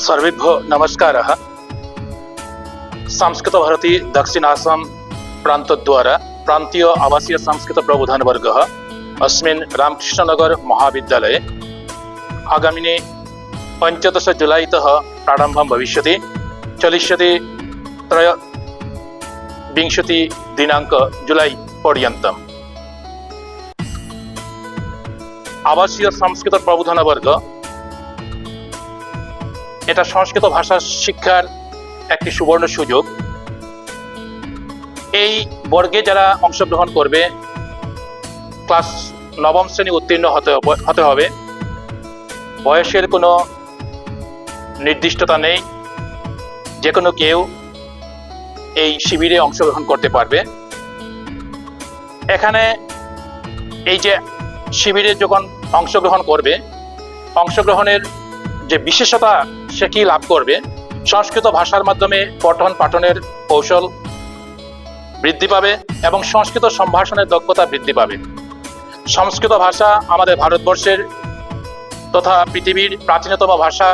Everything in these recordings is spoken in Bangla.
सर्वेभ्यो नमस्कारः संस्कृतभारती दक्षिणासां प्रान्तद्वारा प्रान्तीय आवासीय संस्कृतप्रबोधनवर्गः अस्मिन् रामकृष्णनगर महाविद्यालये आगामिनि पञ्चदश जुलैतः प्रारम्भं भविष्यति चलिष्यति त्रय विंशतिदिनाङ्क जुलै पर्यन्तम् आवासीय संस्कृतप्रबोधनवर्ग এটা সংস্কৃত ভাষা শিক্ষার একটি সুবর্ণ সুযোগ। এই বর্গে যারা অংশগ্রহণ করবে, ক্লাস নবম শ্রেণি উত্তীর্ণ হতে হতে হবে। বয়সের কোনো নির্দিষ্টতা নেই। যে কোনো কেউ এই শিবিরে অংশগ্রহণ করতে পারবে। এখানে এই যে শিবিরে যখন অংশগ্রহণ করবে, অংশগ্রহণের যে বিশেষতা সে কি লাভ করবে? সংস্কৃত ভাষার মাধ্যমে পঠন পাঠনের কৌশল বৃদ্ধি পাবে এবং সংস্কৃত সম্ভাষণের দক্ষতা বৃদ্ধি পাবে। সংস্কৃত ভাষা আমাদের ভারতবর্ষের তথা পৃথিবীর প্রাচীনতম ভাষা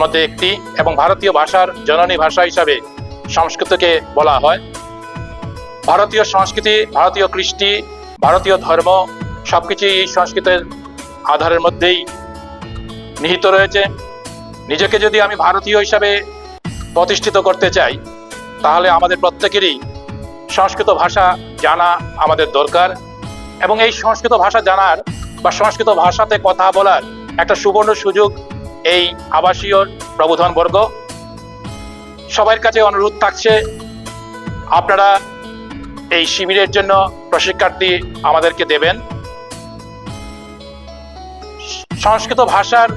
মধ্যে একটি এবং ভারতীয় ভাষার জননী ভাষা হিসাবে সংস্কৃতকে বলা হয়। ভারতীয় সংস্কৃতি, ভারতীয় কৃষ্টি, ভারতীয় ধর্ম সবকিছুই এই সংস্কৃতের আধারের মধ্যেই নিহিত রয়েছে। নিজেকে যদি আমি ভারতীয় হিসাবে প্রতিষ্ঠিত করতে চাই, তাহলে আমাদের প্রত্যেকেরই সংস্কৃত ভাষা জানা আমাদের দরকার এবং এই সংস্কৃত ভাষা জানার বা সংস্কৃত ভাষাতে কথা বলার একটা সুবর্ণ সুযোগ এই আবাসীয় প্রবোধন বর্গ। সবার কাছে অনুরোধ থাকছে, আপনারা এই শিবিরের জন্য প্রশিক্ষার্থী আমাদেরকে দেবেন। সংস্কৃত ভাষার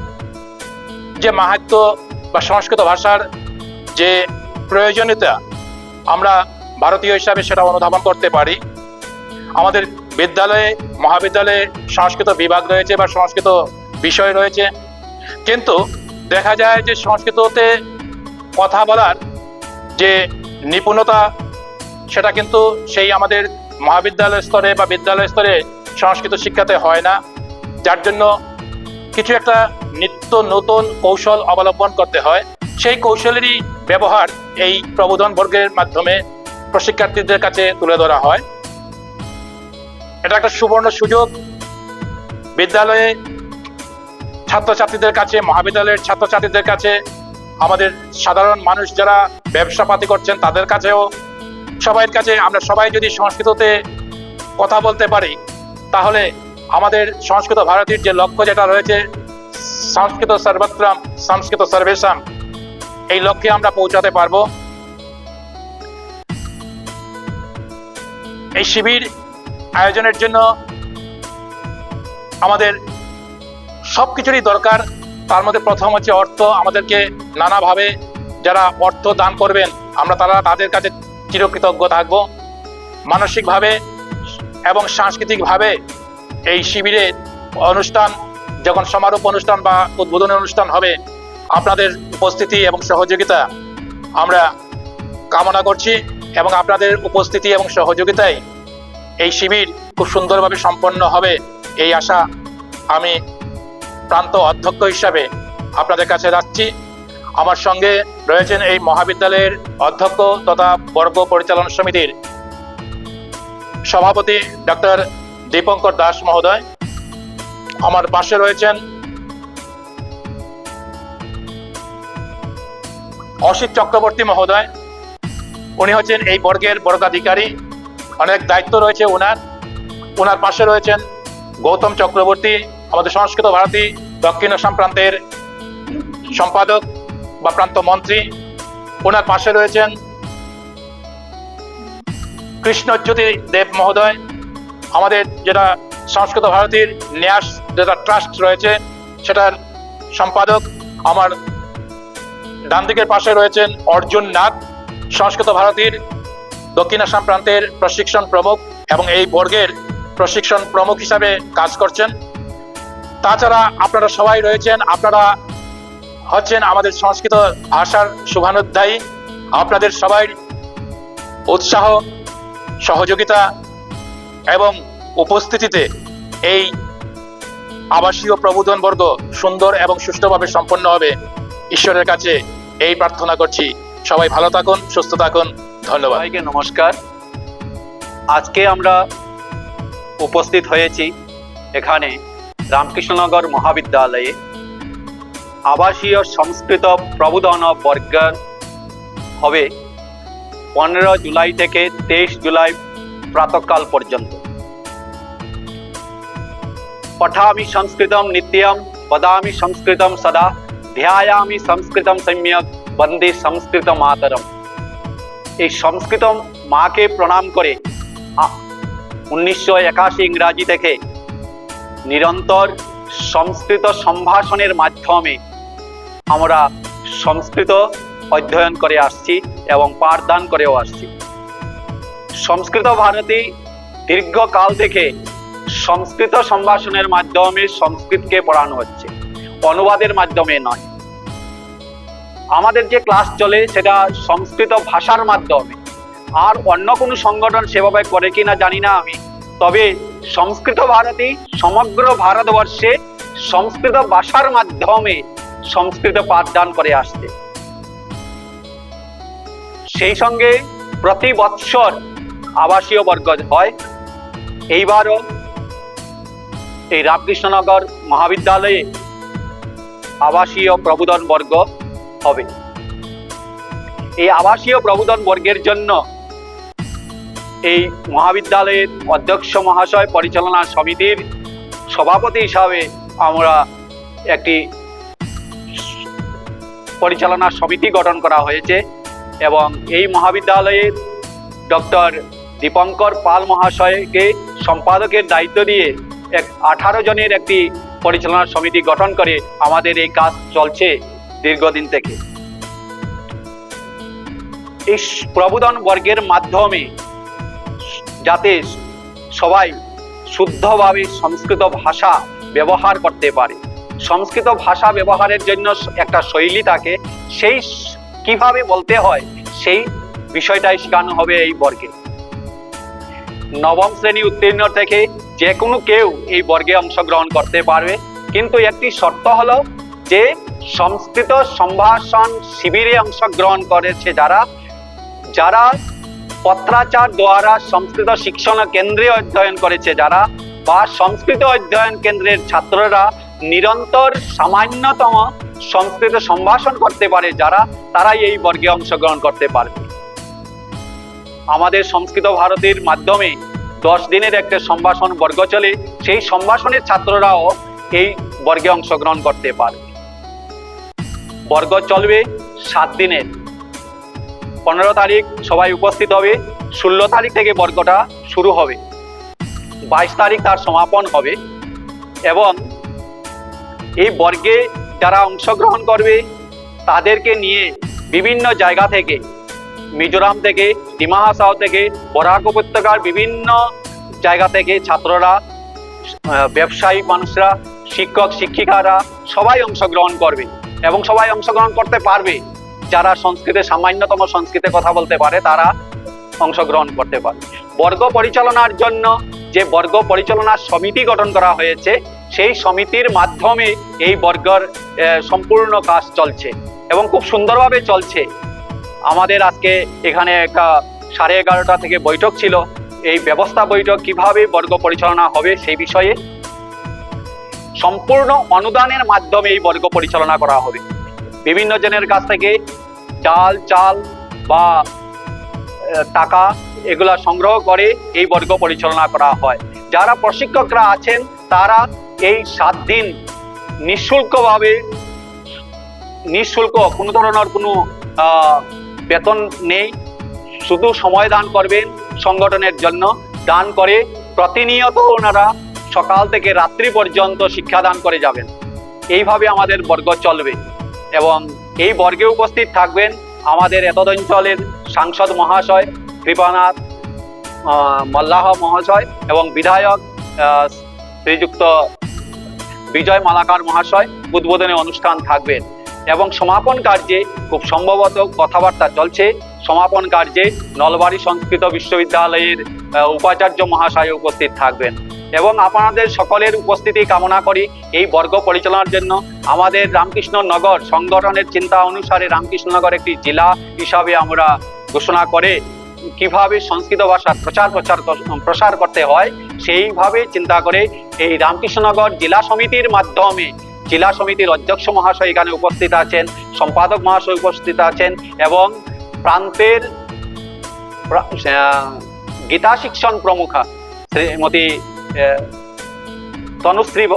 যে মাহাত্ম বা সংস্কৃত ভাষার যে প্রয়োজনীয়তা, আমরা ভারতীয় হিসাবে সেটা অনুধাবন করতে পারি। আমাদের বিদ্যালয়ে, মহাবিদ্যালয়ে সংস্কৃত বিভাগ রয়েছে বা সংস্কৃত বিষয় রয়েছে। কিন্তু দেখা যায় যে সংস্কৃততে কথা বলার যে নিপুণতা, সেটা কিন্তু সেই আমাদের মহাবিদ্যালয় স্তরে বা বিদ্যালয় স্তরে সংস্কৃত শিক্ষাতে হয় না। যার জন্য কিছু একটা নিত্য নতুন কৌশল অবলম্বন করতে হয়। সেই কৌশলেরই ব্যবহার এই প্রবোধন বর্গের মাধ্যমে প্রশিক্ষার্থীদের কাছে তুলে ধরা হয়। এটা একটা সুবর্ণ সুযোগ। বিদ্যালয়ে ছাত্রছাত্রীদের কাছে, মহাবিদ্যালয়ের ছাত্রছাত্রীদের কাছে আমাদের সাধারণ মানুষ যারা ব্যবসাপাতি করছেন, তাদের কাছেও সবাইয়ের কাছে আমরা সবাই যদি সংস্কৃততে কথা বলতে পারি, তাহলে আমাদের সংস্কৃত ভারতীর যে লক্ষ্য যেটা রয়েছে সংস্কৃত সর্বত্রম, সংস্কৃত সর্বেশাম। এই লক্ষ্যে আমরা পৌঁছাতে পারব। এই শিবির আয়োজনের জন্য আমাদের সব কিছুরই দরকার। তার মধ্যে প্রথম হচ্ছে অর্থ। আমাদেরকে নানাভাবে যারা অর্থ দান করবেন, আমরা তারা তাদের কাছে চিরকৃতজ্ঞ থাকব। মানসিকভাবে এবং সাংস্কৃতিকভাবে এই শিবিরের অনুষ্ঠান যখন সমারোপ অনুষ্ঠান বা উদ্বোধনী অনুষ্ঠান হবে, আপনাদের উপস্থিতি এবং সহযোগিতা আমরা কামনা করছি এবং আপনাদের উপস্থিতি এবং সহযোগিতায় এই শিবির খুব সুন্দরভাবে সম্পন্ন হবে এই আশা আমি প্রান্ত অধ্যক্ষ হিসাবে আপনাদের কাছে রাখছি। আমার সঙ্গে রয়েছেন এই মহাবিদ্যালয়ের অধ্যক্ষ তথা বর্গ পরিচালনা সমিতির সভাপতি ডক্টর দীপঙ্কর দাস মহোদয়। আমার পাশে রয়েছেন অসিত চক্রবর্তী মহোদয়। উনি হচ্ছেন এই বর্গের বর্গাধিকারী। অনেক দায়িত্ব রয়েছে ওনার ওনার পাশে রয়েছেন গৌতম চক্রবর্তী, আমাদের সংস্কৃত ভারতী দক্ষিণ আসাম প্রান্তের সম্পাদক বা প্রান্ত মন্ত্রী। ওনার পাশে রয়েছেন কৃষ্ণজ্যোতি দেব মহোদয়। আমাদের যেটা সংস্কৃত ভারতীর ন্যাস যেটা ট্রাস্ট রয়েছে, সেটার সম্পাদক আমার ডান দিকের পাশে রয়েছেন অর্জুন নাথ সংস্কৃত ভারতীর দক্ষিণ আসাম প্রান্তের প্রশিক্ষণ প্রমুখ এবং এই বর্গের প্রশিক্ষণ প্রমুখ হিসাবে কাজ করছেন। তাছাড়া আপনারা সবাই রয়েছেন, আপনারা হচ্ছেন আমাদের সংস্কৃত ভাষার শুভানুধ্যায়ী। আপনাদের সবাই উৎসাহ, সহযোগিতা এবং উপস্থিতিতে এই আবাসীয় প্রবোধন বর্গ সুন্দর এবং সুষ্ঠুভাবে সম্পন্ন হবে। ঈশ্বরের কাছে এই প্রার্থনা করছি। সবাই ভালো থাকুন, সুস্থ থাকুন। ধন্যবাদ। নমস্কার। আজকে আমরা উপস্থিত হয়েছি এখানে রামকৃষ্ণনগর মহাবিদ্যালয়ে। আবাসীয় সংস্কৃত প্রবোধন বর্গ হবে পনেরো জুলাই থেকে তেইশ জুলাই প্রাতকাল পর্যন্ত। পঠামি সংস্কৃতম নিত্যম বদামি সংস্কৃতম সদা ধ্যায়ামি সংস্কৃতম সম্যক বন্দে সংস্কৃত মাতরম এই সংস্কৃত মাকে প্রণাম করে উনিশশো একাশি ইংরাজি থেকে নিরন্তর সংস্কৃত সম্ভাষণের মাধ্যমে আমরা সংস্কৃত অধ্যয়ন করে আসছি এবং পাঠদান করেও আসছি। সংস্কৃত ভারতী দীর্ঘকাল থেকে সংস্কৃত সম্ভাষণের মাধ্যমে সংস্কৃতকে পড়ানো হচ্ছে। অনুবাদের মাধ্যমে নয়। আমাদের যে ক্লাস চলে সেটা সংস্কৃত ভাষার মাধ্যমে। আর অন্য কোনো সংগঠন সেভাবে করে কিনা জানি না আমি। তবে সংস্কৃত ভারতী সমগ্র ভারতবর্ষে সংস্কৃত ভাষার মাধ্যমে সংস্কৃত পাঠদান করে আসছে। সেই সঙ্গে প্রতি বৎসর আবাসীয় বর্গ হয়। এইবারও এই রামকৃষ্ণনগর মহাবিদ্যালয়ে আবাসীয় প্রবোধন বর্গ হবে। এই আবাসীয় প্রবোধন বর্গের জন্য এই মহাবিদ্যালয়ের অধ্যক্ষ মহাশয় পরিচালনা সমিতির সভাপতি হিসাবে আমরা একটি পরিচালনা সমিতি গঠন করা হয়েছে এবং এই মহাবিদ্যালয়ের ডক্টর দীপঙ্কর পাল মহাশয়কে সম্পাদকের দায়িত্ব দিয়ে এক আঠারো জনের একটি পরিচালনা সমিতি গঠন করে আমাদের এই কাজ চলছে দীর্ঘদিন থেকে। এই প্রবোধন বর্গের মাধ্যমে যাতে সবাই শুদ্ধভাবে সংস্কৃত ভাষা ব্যবহার করতে পারে। সংস্কৃত ভাষা ব্যবহারের জন্য একটা শৈলী থাকে, সেই কীভাবে বলতে হয়, সেই বিষয়টাই শেখানো হবে এই বর্গে। নবম শ্রেণি উত্তীর্ণ থেকে যে কোনো কেউ এই বর্গে অংশগ্রহণ করতে পারবে। কিন্তু একটি শর্ত হলো যে সংস্কৃত সম্ভাষণ শিবিরে অংশগ্রহণ করেছে যারা যারা পত্রাচার দ্বারা সংস্কৃত শিক্ষণ কেন্দ্রে অধ্যয়ন করেছে, যারা বা সংস্কৃত অধ্যয়ন কেন্দ্রের ছাত্ররা নিরন্তর সামান্যতম সংস্কৃত সম্ভাষণ করতে পারে, যারা, তারাই এই বর্গে অংশগ্রহণ করতে পারবে। আমাদের সংস্কৃত ভারতীর মাধ্যমে দশ দিনের একটা সম্ভাষণ বর্গ চলে, সেই সম্ভাষণের ছাত্ররাও এই বর্গে অংশগ্রহণ করতে পারবে বর্গ চলবে সাত দিনের। পনেরো তারিখ সবাই উপস্থিত হবে, ষোলো তারিখ থেকে বর্গটা শুরু হবে। বাইশ তারিখ তার সমাপন হবে এবং এই বর্গে যারা অংশগ্রহণ করবে, তাদেরকে নিয়ে বিভিন্ন জায়গা থেকে মিজোরাম থেকে ডিমা হাসাও থেকে, বরাক উপত্যকার বিভিন্ন জায়গা থেকে ছাত্ররা ব্যবসায়ী মানুষরা, শিক্ষক, শিক্ষিকারা সবাই অংশগ্রহণ করবে এবং সবাই অংশগ্রহণ করতে পারবে। যারা সংস্কৃতে সামান্যতম সংস্কৃতে কথা বলতে পারে, তারা অংশগ্রহণ করতে পারে বর্গ পরিচালনার জন্য যে বর্গ পরিচালনা সমিতি গঠন করা হয়েছে, সেই সমিতির মাধ্যমে এই বর্গর সম্পূর্ণ কাজ চলছে এবং খুব সুন্দরভাবে চলছে। আমাদের আজকে এখানে একটা সাড়ে এগারোটা থেকে বৈঠক ছিল। এই ব্যবস্থা বৈঠক কীভাবে বর্গ পরিচালনা হবে সেই বিষয়ে সম্পূর্ণ অনুদানের মাধ্যমে এই বর্গ পরিচালনা করা হবে। বিভিন্ন জনের কাছ থেকে চাল চাল বা টাকা এগুলা সংগ্রহ করে এই বর্গ পরিচালনা করা হয়। যারা প্রশিক্ষকরা আছেন, তারা এই সাত দিন নিঃশুল্কভাবে, নিঃশুল্ক কোনো ধরনের কোনো বেতন নেই। শুধু সময় দান করবেন সংগঠনের জন্য। দান করে প্রতিনিয়ত ওনারা সকাল থেকে রাত্রি পর্যন্ত শিক্ষাদান করে যাবেন। এইভাবে আমাদের বর্গ চলবে এবং এই বর্গে উপস্থিত থাকবেন আমাদের এতদ অঞ্চলের সাংসদ মহাশয় কৃপানাথ মল্লাহ মহাশয় এবং বিধায়ক শ্রীযুক্ত বিজয় মালাকার মহাশয় উদ্বোধনী অনুষ্ঠান থাকবেন এবং সমাপন কার্যে খুব সম্ভবত কথাবার্তা চলছে। সমাপন কার্যে নলবাড়ি সংস্কৃত বিশ্ববিদ্যালয়ের উপাচার্য মহাশয় উপস্থিত থাকবেন। এবং আপনাদের সকলের উপস্থিতি কামনা করি এই বর্গ পরিচালনার জন্য। আমাদের রামকৃষ্ণ নগর সংগঠনের চিন্তা অনুসারে রামকৃষ্ণনগর একটি জেলা হিসাবে আমরা ঘোষণা করে কীভাবে সংস্কৃত ভাষার প্রচার প্রচার প্রসার করতে হয়, সেইভাবে চিন্তা করে এই রামকৃষ্ণনগর জেলা সমিতির মাধ্যমে জেলা সমিতির অধ্যক্ষ মহাশয় এখানে উপস্থিত আছেন, সম্পাদক মহাশয় উপস্থিত আছেন এবং প্রান্তের প্রা- গীতা শিক্ষণ প্রমুখা শ্রীমতী তনুশ্রী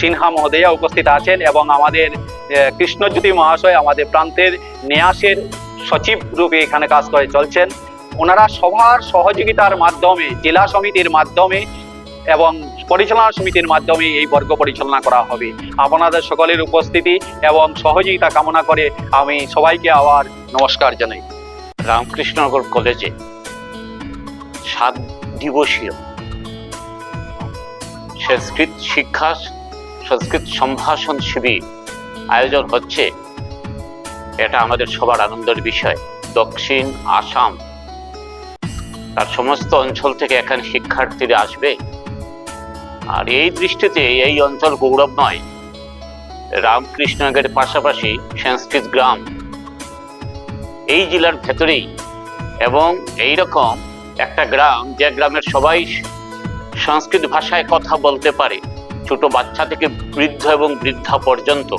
সিনহা মহোদয়া উপস্থিত আছেন এবং আমাদের কৃষ্ণজ্যোতি মহাশয় আমাদের প্রান্তের ন্যাসের সচিব রূপে এখানে কাজ করে চলছেন। ওনারা সবার সহযোগিতার মাধ্যমে, জেলা সমিতির মাধ্যমে এবং পরিচালনা সমিতির মাধ্যমে এই বর্গ পরিচালনা করা হবে। আপনাদের সকলের উপস্থিতি এবং সহযোগিতা কামনা করে আমি সবাইকে আবার নমস্কার জানাই। রামকৃষ্ণনগর কলেজে সাত দিবসীয় সংস্কৃত শিক্ষা, সংস্কৃত সম্ভাষণ শিবির আয়োজন হচ্ছে। এটা আমাদের সবার আনন্দের বিষয়। দক্ষিণ আসাম, তার সমস্ত অঞ্চল থেকে এখানে শিক্ষার্থীরা আসবে। আর এই দৃষ্টিতে এই অঞ্চল গৌরবময় রামকৃষ্ণনগরের পাশাপাশি সংস্কৃত গ্রাম। এই জেলার ভেতরেই এবং এই রকম একটা গ্রাম যে গ্রামের সবাই সংস্কৃত ভাষায় কথা বলতে পারে, ছোট বাচ্চা থেকে বৃদ্ধ এবং বৃদ্ধা পর্যন্ত।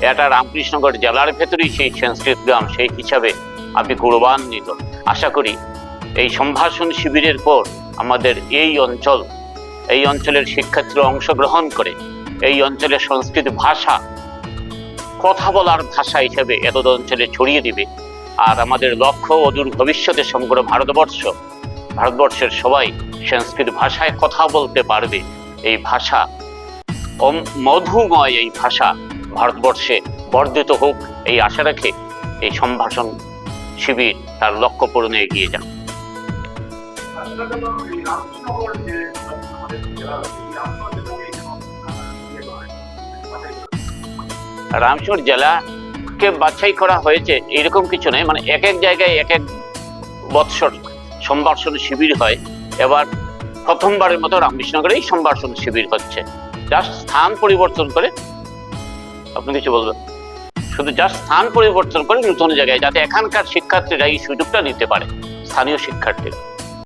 এটা রামকৃষ্ণগড় জেলার ভেতরেই সেই সংস্কৃত গ্রাম, সেই হিসাবে আমি গৌরবান্বিত। আশা করি এই সম্ভাষণ শিবিরের পর আমাদের এই অঞ্চল এই অঞ্চলের শিক্ষার্থীরা অংশগ্রহণ করে। এই অঞ্চলের সংস্কৃত ভাষা কথা বলার ভাষা হিসেবে এত অঞ্চলে ছড়িয়ে দিবে। আর আমাদের লক্ষ্য অদূর ভবিষ্যতে সমগ্র ভারতবর্ষ, ভারতবর্ষের সবাই সংস্কৃত ভাষায় কথা বলতে পারবে। এই ভাষা মধুময় এই ভাষা ভারতবর্ষে বর্ধিত হোক এই আশা রেখে এই সম্ভাষণ শিবির তার লক্ষ্য পূরণে এগিয়ে যান রামপুর জেলাকে বাছাই করা হয়েছে এরকম কিছু নয় মানে এক এক জায়গায় এক এক বৎসর সম্ভাষণ শিবির হয়। এবার প্রথমবারের মতো রামকৃষ্ণনগরেই সম্ভাষণ শিবির হচ্ছে। জাস্ট স্থান পরিবর্তন করে আপনি কিছু বলবেন? শুধু জাস্ট স্থান পরিবর্তন করে নতুন জায়গায়, যাতে এখানকার শিক্ষার্থীরা এই সুযোগটা নিতে পারে, স্থানীয় শিক্ষার্থীরা।